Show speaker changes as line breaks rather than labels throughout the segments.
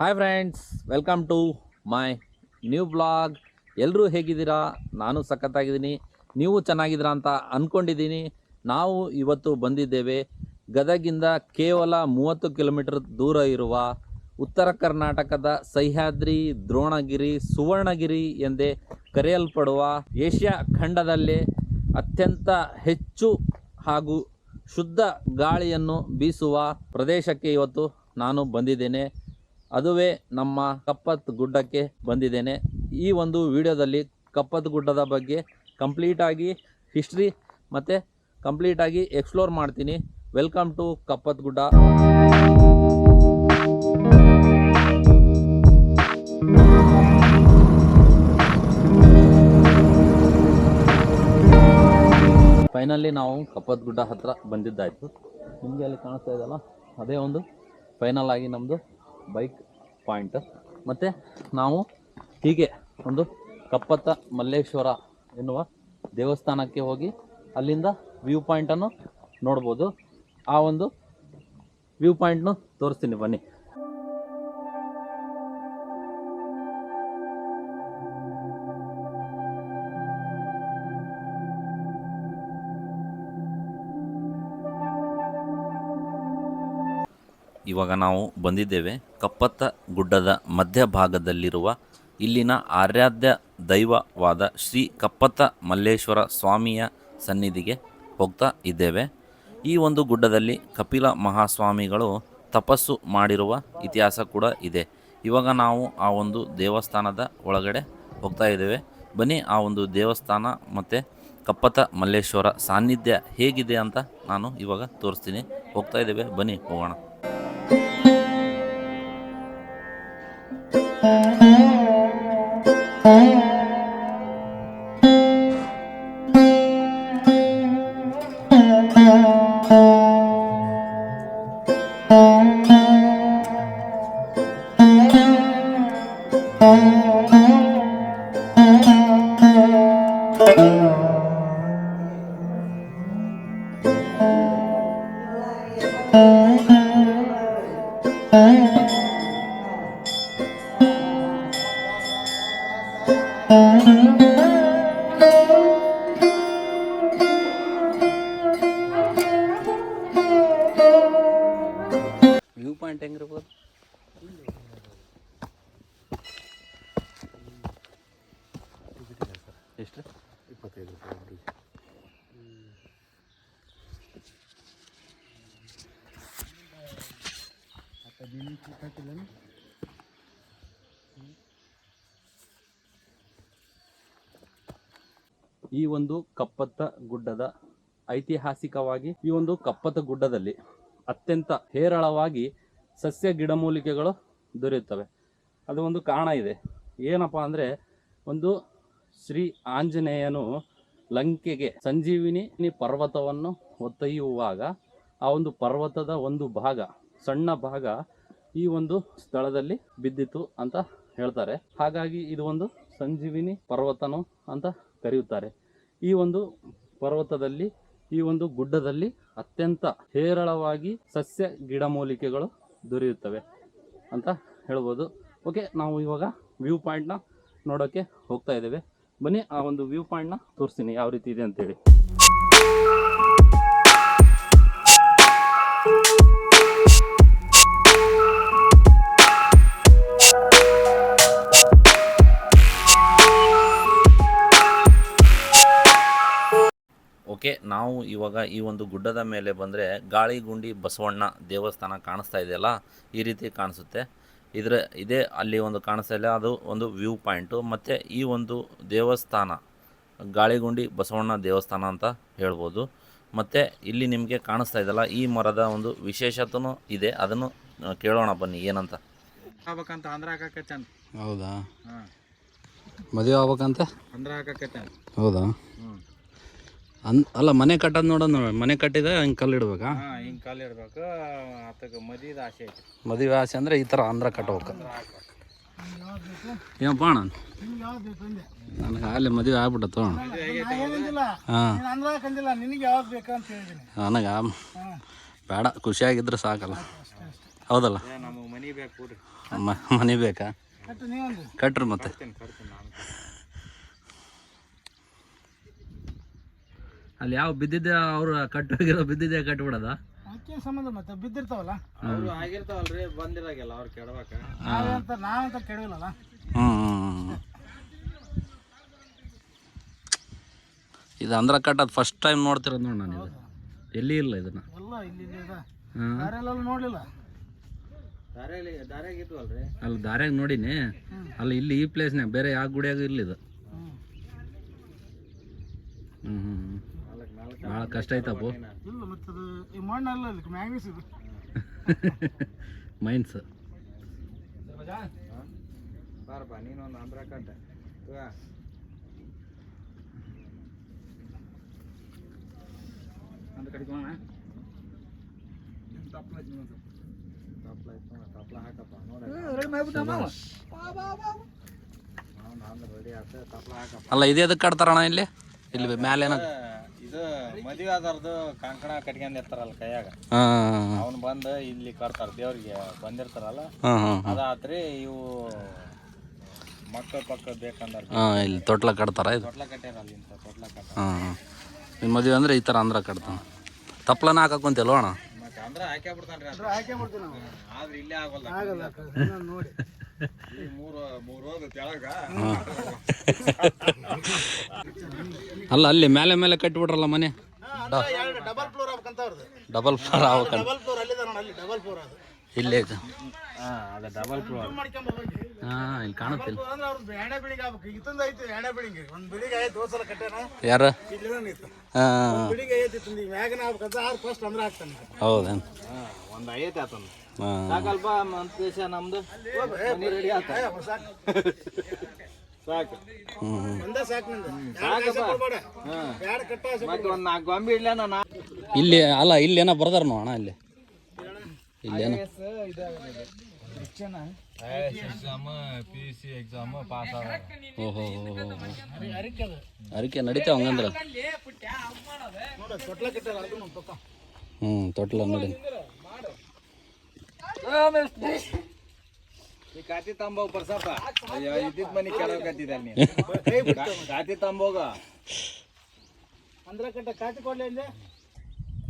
Hi friends welcome to my new blog ಎಲ್ಲರೂ ಹೇಗಿದ್ದೀರಾ? ನಾನು ಸಖತ್ತಾಗಿದ್ದೀನಿ. ನೀವು ಚೆನ್ನಾಗಿದ್ದೀರಾ ಅಂತ ಅಂದ್ಕೊಂಡಿದ್ದೀನಿ ನಾವು ಇವತ್ತು ಬಂದಿದ್ದೇವೆ ಗದಗಿಂದ ಕೇವಲ ಮೂವತ್ತು ಕಿಲೋಮೀಟರ್ ದೂರ ಇರುವ ಉತ್ತರ ಕರ್ನಾಟಕದ ಸಹ್ಯಾದ್ರಿ, ದ್ರೋಣಗಿರಿ, ಸುವರ್ಣಗಿರಿ ಎಂದೇ ಕರೆಯಲ್ಪಡುವ ಏಷ್ಯಾ ಖಂಡದಲ್ಲೇ ಅತ್ಯಂತ ಹೆಚ್ಚು ಹಾಗೂ ಶುದ್ಧ ಗಾಳಿಯನ್ನು ಬೀಸುವ ಪ್ರದೇಶಕ್ಕೆ ಇವತ್ತು ನಾನು ಬಂದಿದ್ದೇನೆ. ಅದುವೇ ನಮ್ಮ ಕಪ್ಪತ್ ಗುಡ್ಡಕ್ಕೆ ಬಂದಿದ್ದೇನೆ. ಈ ಒಂದು ವಿಡಿಯೋದಲ್ಲಿ ಕಪ್ಪತ್ ಗುಡ್ಡದ ಬಗ್ಗೆ ಕಂಪ್ಲೀಟಾಗಿ ಹಿಸ್ಟ್ರಿ ಮತ್ತು ಕಂಪ್ಲೀಟಾಗಿ ಎಕ್ಸ್ಪ್ಲೋರ್ ಮಾಡ್ತೀನಿ. ವೆಲ್ಕಮ್ ಟು ಕಪ್ಪತ್ ಗುಡ್ಡ. ಫೈನಲಿ ನಾವು ಕಪ್ಪತ್ ಗುಡ್ಡ ಹತ್ರ ಬಂದಿದ್ದಾಯಿತು. ನಿಮಗೆ ಅಲ್ಲಿ ಕಾಣಿಸ್ತಾ ಇದೆಯಲ್ಲ? ಅದೇ ಒಂದು ಫೈನಲ್ ಆಗಿ ನಮ್ಮದು ಬೈಕ್ ಪಾಯಿಂಟ್ ಮತ್ತು ನಾವು ಹೀಗೆ ಒಂದು ಕಪ್ಪತ್ತ ಮಲ್ಲೇಶ್ವರ ಎನ್ನುವ ದೇವಸ್ಥಾನಕ್ಕೆ ಹೋಗಿ ಅಲ್ಲಿಂದ ವ್ಯೂ ಪಾಯಿಂಟನ್ನು ನೋಡ್ಬೋದು. ಆ ಒಂದು ವ್ಯೂ ಪಾಯಿಂಟ್ನು ತೋರಿಸ್ತೀನಿ ಬನ್ನಿ. ಇವಾಗ ನಾವು ಬಂದಿದ್ದೇವೆ ಕಪ್ಪತ್ತ ಗುಡ್ಡದ ಮಧ್ಯಭಾಗದಲ್ಲಿರುವ ಇಲ್ಲಿನ ಆರಾಧ್ಯ ದೈವವಾದ ಶ್ರೀ ಕಪ್ಪತ್ತ ಮಲ್ಲೇಶ್ವರ ಸ್ವಾಮಿಯ ಸನ್ನಿಧಿಗೆ ಹೋಗ್ತಾ ಇದ್ದೇವೆ. ಈ ಒಂದು ಗುಡ್ಡದಲ್ಲಿ ಕಪಿಲ ಮಹಾಸ್ವಾಮಿಗಳು ತಪಸ್ಸು ಮಾಡಿರುವ ಇತಿಹಾಸ ಕೂಡ ಇದೆ. ಇವಾಗ ನಾವು ಆ ಒಂದು ದೇವಸ್ಥಾನದ ಒಳಗಡೆ ಹೋಗ್ತಾ ಇದ್ದೇವೆ. ಬನ್ನಿ ಆ ಒಂದು ದೇವಸ್ಥಾನ ಮತ್ತು ಕಪ್ಪತ್ತ ಮಲ್ಲೇಶ್ವರ ಸಾನ್ನಿಧ್ಯ ಹೇಗಿದೆ ಅಂತ ನಾನು ಇವಾಗ ತೋರಿಸ್ತೀನಿ. ಹೋಗ್ತಾ ಇದ್ದೇವೆ. ಬನ್ನಿ ಹೋಗೋಣ. Oh. ವ್ಯೂ ಪಾಯಿಂಟ್ ಹೆಂಗಿರ್ಬೋದು? ಎಷ್ಟು
ಇಪ್ಪತ್ತೈದು ರೂಪಾಯಿ
ಈ ಒಂದು ಕಪ್ಪತ್ತ ಗುಡ್ಡದ ಐತಿಹಾಸಿಕವಾಗಿ ಈ ಒಂದು ಕಪ್ಪತ್ತ ಗುಡ್ಡದಲ್ಲಿ ಅತ್ಯಂತ ಹೇರಳವಾಗಿ ಸಸ್ಯ ಗಿಡಮೂಲಿಕೆಗಳು ದೊರೆಯುತ್ತವೆ. ಅದು ಒಂದು ಕಾರಣ ಇದೆ. ಏನಪ್ಪ ಅಂದರೆ ಒಂದು ಶ್ರೀ ಆಂಜನೇಯನು ಲಂಕೆಗೆ ಸಂಜೀವಿನಿ ಪರ್ವತವನ್ನು ಹೊತ್ತೊಯ್ಯುವಾಗ ಆ ಒಂದು ಪರ್ವತದ ಒಂದು ಭಾಗ, ಸಣ್ಣ ಭಾಗ ಈ ಒಂದು ಸ್ಥಳದಲ್ಲಿ ಬಿದ್ದಿತ್ತು ಅಂತ ಹೇಳ್ತಾರೆ. ಹಾಗಾಗಿ ಇದು ಒಂದು ಸಂಜೀವಿನಿ ಪರ್ವತನು ಅಂತ ಕರೆಯುತ್ತಾರೆ. ಈ ಒಂದು ಪರ್ವತದಲ್ಲಿ ಈ ಒಂದು ಗುಡ್ಡದಲ್ಲಿ ಅತ್ಯಂತ ಹೇರಳವಾಗಿ ಸಸ್ಯ ಗಿಡಮೂಲಿಕೆಗಳು ದೊರೆಯುತ್ತವೆ ಅಂತ ಹೇಳ್ಬೋದು. ಓಕೆ ನಾವು ಇವಾಗ ವ್ಯೂ ಪಾಯಿಂಟ್ನ ನೋಡೋಕ್ಕೆ ಹೋಗ್ತಾ ಇದ್ದೇವೆ. ಬನ್ನಿ, ಆ ಒಂದು ವ್ಯೂ ಪಾಯಿಂಟ್ನ ತೋರಿಸ್ತೀನಿ. ಯಾವ ರೀತಿ ಇದೆ ಅಂತೇಳಿ ನಾವು ಇವಾಗ ಈ ಒಂದು ಗುಡ್ಡದ ಮೇಲೆ ಬಂದರೆ ಗಾಳಿಗುಂಡಿ ಬಸವಣ್ಣ ದೇವಸ್ಥಾನ ಕಾಣಿಸ್ತಾ ಇದೆಯಲ್ಲ ಈ ರೀತಿ ಕಾಣಿಸುತ್ತೆ. ಇದರ ಇದೇ ಅಲ್ಲಿ ಒಂದು ಕಾಣಿಸ್ತಾ ಇಲ್ಲ ಅದು ಒಂದು ವ್ಯೂ ಪಾಯಿಂಟು. ಮತ್ತು ಈ ಒಂದು ದೇವಸ್ಥಾನ ಗಾಳಿಗುಂಡಿ ಬಸವಣ್ಣ ದೇವಸ್ಥಾನ ಅಂತ ಹೇಳ್ಬೋದು. ಮತ್ತು ಇಲ್ಲಿ ನಿಮಗೆ ಕಾಣಿಸ್ತಾ ಇದೆಯಲ್ಲ ಈ ಮರದ ಒಂದು ವಿಶೇಷತೆನೂ ಇದೆ ಅದನ್ನು ಕೇಳೋಣ ಬನ್ನಿ ಏನಂತ.
ಆಗ್ಬೇಕಂತ ಅಂದ್ರ
ಹೌದಾ?
ಹಾಂ.
ಮದುವೆ ಆಗ್ಬೇಕಂತ?
ಅಂದ್ರ
ಹೌದಾ?
ಹ್ಞೂ
ಅನ್ ಅಲ್ಲ ಮನೆ ಕಟ್ಟೋದು ನೋಡೋಣ ಮನೆ ಕಟ್ಟಿದ ಹಿಂಗೆ ಕಲ್ಲು ಇಡ್ಬೇಕಾ?
ಹಾಂ ಹಿಂಗೆ ಕಾಲು ಇಡ್ಬೇಕು. ಮದುವೆ ಆಸೆ ಐತಿ.
ಮದುವೆ ಆಸೆ ಅಂದ್ರೆ ಈ ಥರ ಅಂದ್ರ ಕಟ್ಬೇಕು ಏನಪ್ಪ ಅಣ್ಣ? ನನಗೆ ಅಲ್ಲಿ ಮದುವೆ ಆಗ್ಬಿಟ್ಟತ್ತು ಹಾಂ.
ಅಂದ್ರಾಕಂದಿಲ್ಲ ನಿನಗೆ ಹೇಳಿದ್ದೀನಿ
ನನಗೆ ಬೇಡ ಖುಷಿಯಾಗಿದ್ರೆ ಸಾಕಲ್ಲ. ಹೌದಲ್ಲ?
ಮನಿ ಬೇಕು
ಕಟ್ರಿ ಮತ್ತೆ
ಕಟ್ತೀನಿ ಕಟ್ತೀನಿ ನಾನು
ಅಲ್ಲಿ ಯಾವ ಬಿದ್ದಿದ್ದೆ ಅವ್ರು ಕಟ್ಟೋಗಿರೋ ಬಿದ್ದಿದ್ದೆ ಕಟ್ಬಿಡದ?
ಅದಕ್ಕೆ ಸಂಬಂಧ ಮತ್ತೆ ಬಿದ್ದಿರ್ತಾವಲ್ಲ?
ಅವರು ಆಗಿರ್ತಾವಲ್ರಿ ಬಂದಿರಾಗೆಲ್ಲ ಅವ್ರು ಕೆಡಬೇಕ.
ನಾವಂತ ನಾವಂತ ಕೆಡವಿಲ್ಲಲ್ಲ?
ಇದು ಅಂದ್ರ ಕಟ್ಟೋದು ಫಸ್ಟ್ ಟೈಮ್ ನೋಡ್ತಿರೋದು ನೋಡಿ ನಾನು ಇದು. ಎಲ್ಲಿ ಇಲ್ಲ ಇದನ್ನ?
ಎಲ್ಲ ಇಲ್ಲಿ ಇಲ್ಲಿ ಇದೆ.
ಹಾಂ.
ಯಾರೆಲ್ಲ ನೋಡ್ಲಿಲ್ಲ?
ದಾರ್ಯಾಗ ದಾರ್ಯಾಗ ಇದ್ವಲ್ರಿ.
ಅಲ್ಲಿ ದಾರ್ಯಾಗ ನೋಡಿನಿ. ಅಲ್ಲಿ ಇಲ್ಲಿ ಈ ಪ್ಲೇಸ್ನಾಗ ಬೇರೆ ಯಾವ ಗುಡಿಯಾಗ ಇಲ್ಲ ಇದು.
ಹ್ಮ್.
ಹ್ಞೂ ಹ್ಞೂ ಭಾಳ ಕಷ್ಟ ಐತಪ್ಪ
ಇಲ್ಲ ಮತ್ತೆ ಅದು ಈ ಮಣ್ಣಲ್ಲ ಅದಕ್ಕೆ ಮ್ಯಾಂಗ್ನೀಸ್ ಇದು.
ಮೈನ್ಸ್
ಬಾರಪ್ಪ ನೀನೊಂದು ಅಂದ್ರ ಕಟ್ಟ.
ಅಂತ ಕಡಿಕೋಣ
ನೋಡಿ ಹಾಕಪ್ಪ
ಅಲ್ಲ ಇದೇ ಅದಕ್ಕೆ ಕಟ್ತಾರಣ ಇಲ್ಲಿ? ಇಲ್ಲಿ ಮೇಲೆ ಏನೋ
ಇದು ಮದುವೆ ಆದವ್ರದ್ದು ಕಂಕಣ ಕಟ್ಕೊಂಡ್ ಇರ್ತಾರಲ್ಲ ಕೈಯಾಗ.
ಹಾಂ
ಅವ್ನು ಬಂದು ಇಲ್ಲಿ ಕಟ್ತಾರ ದೇವ್ರಿಗೆ ಬಂದಿರ್ತಾರಲ್ಲ?
ಹಾಂ
ಅದಾತ್ರಿ ಇವು ಮಕ್ಕಳು ಪಕ್ಕ ಬೇಕಂದ್ರೆ
ಹಾಂ ಇಲ್ಲಿ ತೊಟ್ಲ ಕಟ್ತಾರ ಇದು?
ತೊಟ್ಲ ಕಟ್ಟ್ಯಾರಲ್ಲ ಇಂಥ ತೊಟ್ಲ ಕಟ್ಟ
ಹಾಂ ನಿಮ್ಮ ಮದುವೆ ಅಂದ್ರೆ ಈ ಥರ ಅಂದ್ರ ಕಟ್ತಾನೆ. ತಪ್ಲನ ಹಾಕಕ್ಕಂತಿಲ್ವ ಅಣ್ಣ?
ಮತ್ತೆ ಅಂದ್ರೆ ಹಾಕೇ ಬಿಡ್ತಾನ್ರಿ ಅದು.
ಹಾಕೇ ಬಿಡ್ತೀವಿ ನಾವು.
ಆದ್ರೆ ಇಲ್ಲೇ ಆಗೋಲ್ಲ
ಆಗಲ್ಲ. ನೋಡಿ.
ಈ ಮೂರು ಮೂರು ಹೋದ
ಅಲ್ಲ ಅಲ್ಲಿ ಮೇಲೆ ಮೇಲೆ ಕಟ್ಬಿಟ್ರಲ್ಲ ಮನೆ?
ಡಬಲ್ ಫ್ಲೋರ್ ಆಗ್ಬೇಕಂತ
ಡಬಲ್ ಫ್ಲೋರ್ ಆಗ್ಬೇಕಂತ.
ಡಬಲ್ ಫ್ಲೋರ್ ಅಲ್ಲಿದೆ ಅಲ್ಲಿ ಡಬಲ್ ಫ್ಲೋರ್ ಅದು.
ಇಲ್ಲೇ
ಹಾ ಅದ ಡಬಲ್ ಫ್ಲೋರ್
ಹಾ ಇಲ್ಲಿ ಕಾಣುತ್ತಿಲ್ಲ
ಕಟ್ಟಾನ.
ಯಾರು? ಹೌದೇನು?
ಹಾ ಒಂದ್ ಐತೆ ಆತಂದ. ಸಾಕಲ್ಪ ನಮ್ದು. ರೆಡಿ ಆತ.
ಸಾಕು. ಒಂದೇ ಸಾಕು ನಿಂದು. ಎರಡು ಕಾಸು ಕೊಡ್ಬೇಡ.
ಹಾ.
ಎರಡು ಕಟ್ಟ ಆಸೆ
ಮತ್ತೆ ಒಂದ್ ನಾಲ್ಕು ಗೊಂಬಿ ಇಡ್ಲ
ಇಲ್ಲಿ ಅಲ್ಲ ಇಲ್ಲಿ ಏನೋ ಬರ್ದಾರ ನೋಡೋಣ ಅಣ್ಣ ಇಲ್ಲಿ. ಇಲ್ಲೇನೋ
exam P U C exam pass ಆದ.
ಓಹೋ
ಅರಿಕೆ
ನಡೀತಾವ ಹಂಗಂದ್ರ ಹ್ಞೂ ತೊಟ್ಲ ನೋಡಿ.
ಈ ಕಾತಿ ತಂಬೋಗ ಬರ್ಸಪ್ಪ ಅಯ್ಯೋ ಇದ್ದಿದ್ ಮನಿ ಕೆಡಕತ್ತಿದ್ದಲ್ಲ ನೀ ಕಾತಿ ತಂಬೋಗ
ಅಂದ್ರೆ ಕಟ್ಟ ಕಾಟಿ ಕೊಡ್ಲಿ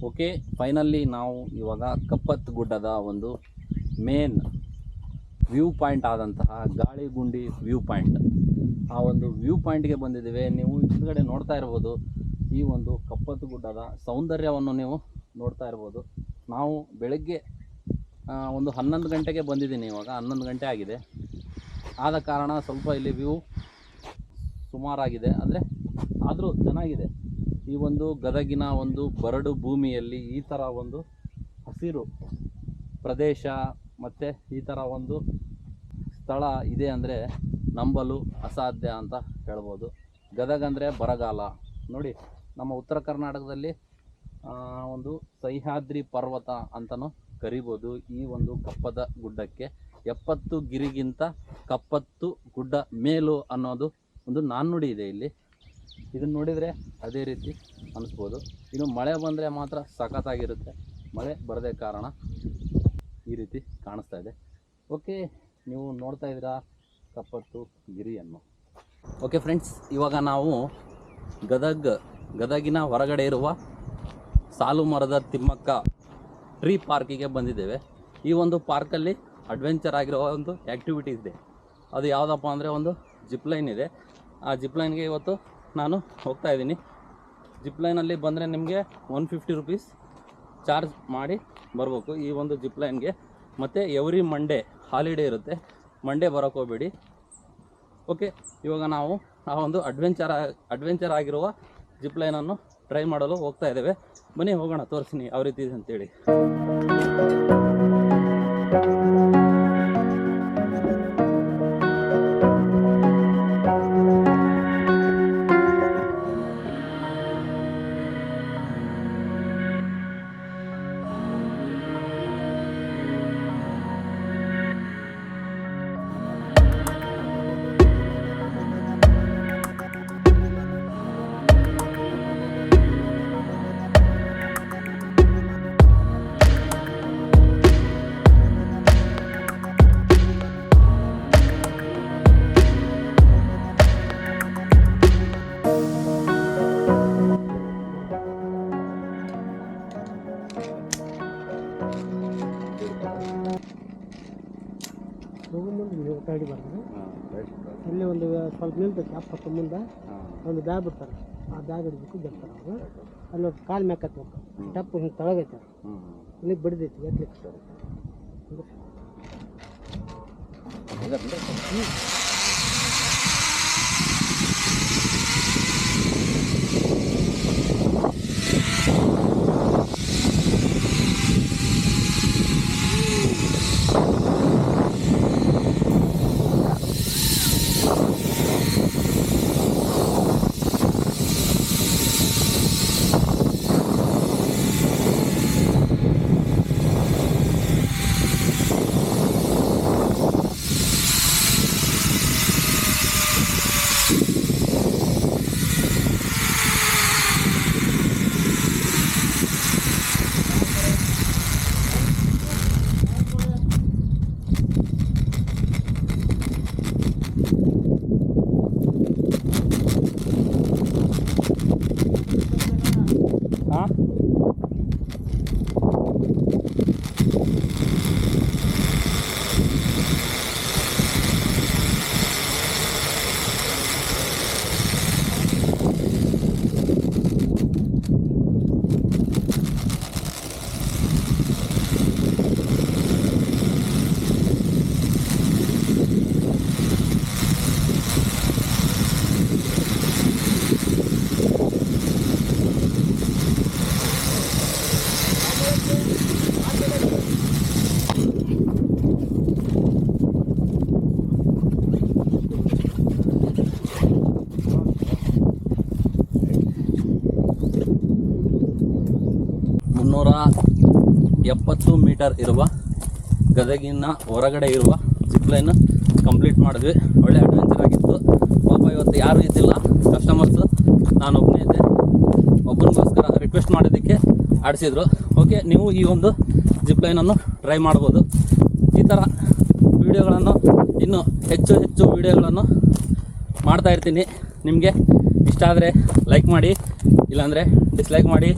ಓಕೆ ಫೈನಲ್ಲಿ ನಾವು ಇವಾಗ ಕಪ್ಪತ್ ಗುಡ್ಡದ ಒಂದು ಮೇನ್ ವ್ಯೂ ಪಾಯಿಂಟ್ ಆದಂತಹ ಗಾಳಿಗುಂಡಿ ವ್ಯೂ ಪಾಯಿಂಟ್. ಆ ಒಂದು ವ್ಯೂ ಪಾಯಿಂಟ್ಗೆ ಬಂದಿದ್ದೇವೆ. ನೀವು ಹಿಂದ್ಗಡೆ ನೋಡ್ತಾ ಇರ್ಬೋದು, ಈ ಒಂದು ಕಪ್ಪತ್ತು ಗುಡ್ಡದ ಸೌಂದರ್ಯವನ್ನು ನೀವು ನೋಡ್ತಾ ಇರ್ಬೋದು. ನಾವು ಬೆಳಗ್ಗೆ ಒಂದು ಹನ್ನೊಂದು ಗಂಟೆಗೆ ಬಂದಿದ್ದೀನಿ ಇವಾಗ. ಹನ್ನೊಂದು ಗಂಟೆ ಆಗಿದೆ. ಆದ ಕಾರಣ ಸ್ವಲ್ಪ ಇಲ್ಲಿ ವ್ಯೂ ಸುಮಾರಾಗಿದೆ. ಅಂದರೆ ಆದರೂ ಚೆನ್ನಾಗಿದೆ. ಈ ಒಂದು ಗದಗಿನ ಒಂದು ಬರಡು ಭೂಮಿಯಲ್ಲಿ ಈ ಥರ ಒಂದು ಹಸಿರು ಪ್ರದೇಶ ಮತ್ತು ಈ ಥರ ಒಂದು ಸ್ಥಳ ಇದೆ ಅಂದರೆ ನಂಬಲು ಅಸಾಧ್ಯ ಅಂತ ಹೇಳ್ಬೋದು. ಗದಗ ಅಂದರೆ ಬರಗಾಲ. ನೋಡಿ, ನಮ್ಮ ಉತ್ತರ ಕರ್ನಾಟಕದಲ್ಲಿ ಒಂದು ಸಹ್ಯಾದ್ರಿ ಪರ್ವತ ಅಂತಲೂ ಕರಿಬೋದು ಈ ಒಂದು ಕಪ್ಪದ ಗುಡ್ಡಕ್ಕೆ. ಎಪ್ಪತ್ತು ಗಿರಿಗಿಂತ ಕಪ್ಪತ್ತು ಗುಡ್ಡ ಮೇಲು ಅನ್ನೋದು ಒಂದು ನಾಣ್ಣುಡಿ ಇದೆ ಇಲ್ಲಿ. ಇದನ್ನು ನೋಡಿದರೆ ಅದೇ ರೀತಿ ಅನಿಸ್ಬೋದು. ಇನ್ನು ಮಳೆ ಬಂದರೆ ಮಾತ್ರ ಸಖತ್ತಾಗಿರುತ್ತೆ. ಮಳೆ ಬರದೇ ಕಾರಣ. ಈ ರೀತಿ ಕಾಣಿಸ್ತಾ ಇದೆ. ಓಕೆ ನೀವು ನೋಡ್ತಾ ಇದ್ದೀರಾ ಕಪ್ಪತ್ತು ಗಿರಿಯನ್ನು. ಓಕೆ ಫ್ರೆಂಡ್ಸ್ ಇವಾಗ ನಾವು ಗದಗ್, ಗದಗಿನ ಹೊರಗಡೆ ಇರುವ ಸಾಲು ಮರದ ತಿಮ್ಮಕ್ಕ ಟ್ರೀ ಪಾರ್ಕಿಗೆ ಬಂದಿದ್ದೇವೆ. ಈ ಒಂದು ಪಾರ್ಕಲ್ಲಿ ಅಡ್ವೆಂಚರ್ ಆಗಿರೋ ಒಂದು ಆ್ಯಕ್ಟಿವಿಟಿ ಇದೆ. ಅದು ಯಾವುದಪ್ಪ ಅಂದರೆ ಒಂದು ಜಿಪ್ ಲೈನ್ ಇದೆ. ಆ ಜಿಪ್ ಲೈನ್ಗೆ ಇವತ್ತು ನಾನು ಹೋಗ್ತಾ ಇದ್ದೀನಿ. ಜಿಪ್ ಲೈನಲ್ಲಿ ಬಂದರೆ ನಿಮಗೆ ಒನ್ ಫಿಫ್ಟಿ ರುಪೀಸ್ ಚಾರ್ಜ್ ಮಾಡಿ ಬರಬೇಕು ಈ ಒಂದು ಜಿಪ್ ಲೈನ್ಗೆ ಮತ್ತು ಎವ್ರಿ ಮಂಡೇ ಹಾಲಿಡೇ ಇರುತ್ತೆ. ಮಂಡೇ ಬರೋಕ್ಕೆ ಹೋಗಬೇಡಿ. ಓಕೆ ಇವಾಗ ನಾವು ಆ ಒಂದು ಅಡ್ವೆಂಚರ್ ಅಡ್ವೆಂಚರ್ ಆಗಿರುವ ಜಿಪ್ ಲೈನನ್ನು ಟ್ರೈ ಮಾಡಲು ಹೋಗ್ತಾ ಇದ್ದೇವೆ. ಬನ್ನಿ ಹೋಗೋಣ, ತೋರಿಸ್ತೀನಿ ಯಾವ ರೀತಿ ಇದೆ ಅಂತೇಳಿ.
ಗಾಡಿ ಬರ್ತದೆ. ಇಲ್ಲಿ ಒಂದು ಸ್ವಲ್ಪ ನಿಲ್ತೈತೆ ಅಪ್ಪತ್ತು ಮುಂದೆ. ಒಂದು ಬ್ಯಾಗ್ ಬಿಡ್ತಾರೆ. ಆ ಬ್ಯಾಗ್ ಹಿಡಿಬೇಕು ಬರ್ತಾರೆ ಅವರು. ಅಲ್ಲಿ ಒಂದು ಕಾಲು ಮ್ಯಾಕತ್ತು ಟಪ್ಪು ಹಿಂಗೆ ತಳಗೈತೆ. ಇಲ್ಲಿ ಬಿಡ್ದೈತಿ ಎತ್ಲಿಕ್ಕೆ.
ಹಾಂ
ಎಪ್ಪತ್ತು ಮೀಟರ್ ಇರುವ ಗದಗಿನ ಹೊರಗಡೆ ಇರುವ ಜಿಪ್ಲೈನ್ ಕಂಪ್ಲೀಟ್ ಮಾಡಿದ್ವಿ. ಒಳ್ಳೆ ಅಡ್ವೆಂಚರ್ ಆಗಿತ್ತು. ಪಾಪ ಇವತ್ತು ಯಾರೂ ಇದ್ದಿಲ್ಲ. ಕಸ್ಟಮರ್ಸು ನಾನು ಒಬ್ಬನೇ ಇದ್ದೆ. ಒಬ್ಬನಿಗೋಸ್ಕರ ರಿಕ್ವೆಸ್ಟ್ ಮಾಡಿದ್ದಕ್ಕೆ ಆಡಿಸಿದ್ರು. ಓಕೆ ನೀವು ಈ ಒಂದು ಜಿಪ್ಲೈನನ್ನು ಟ್ರೈ ಮಾಡ್ಬೋದು. ಈ ಥರ ವಿಡಿಯೋಗಳನ್ನು, ಇನ್ನೂ ಹೆಚ್ಚು ಹೆಚ್ಚು ವಿಡಿಯೋಗಳನ್ನು ಮಾಡ್ತಾ ಇರ್ತೀನಿ. ನಿಮಗೆ ಇಷ್ಟ ಆದರೆ ಲೈಕ್ ಮಾಡಿ, ಇಲ್ಲಾಂದರೆ ಡಿಸ್ಲೈಕ್ ಮಾಡಿ.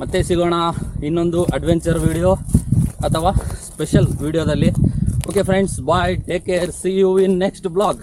ಮತ್ತೆ ಸಿಗೋಣ. ಇನ್ನೊಂದು ಅಡ್ವೆಂಚರ್ ವಿಡಿಯೋ ಅಥವಾ ಸ್ಪೆಷಲ್ ವಿಡಿಯೋದಲ್ಲಿ okay friends bye take care see you in next blog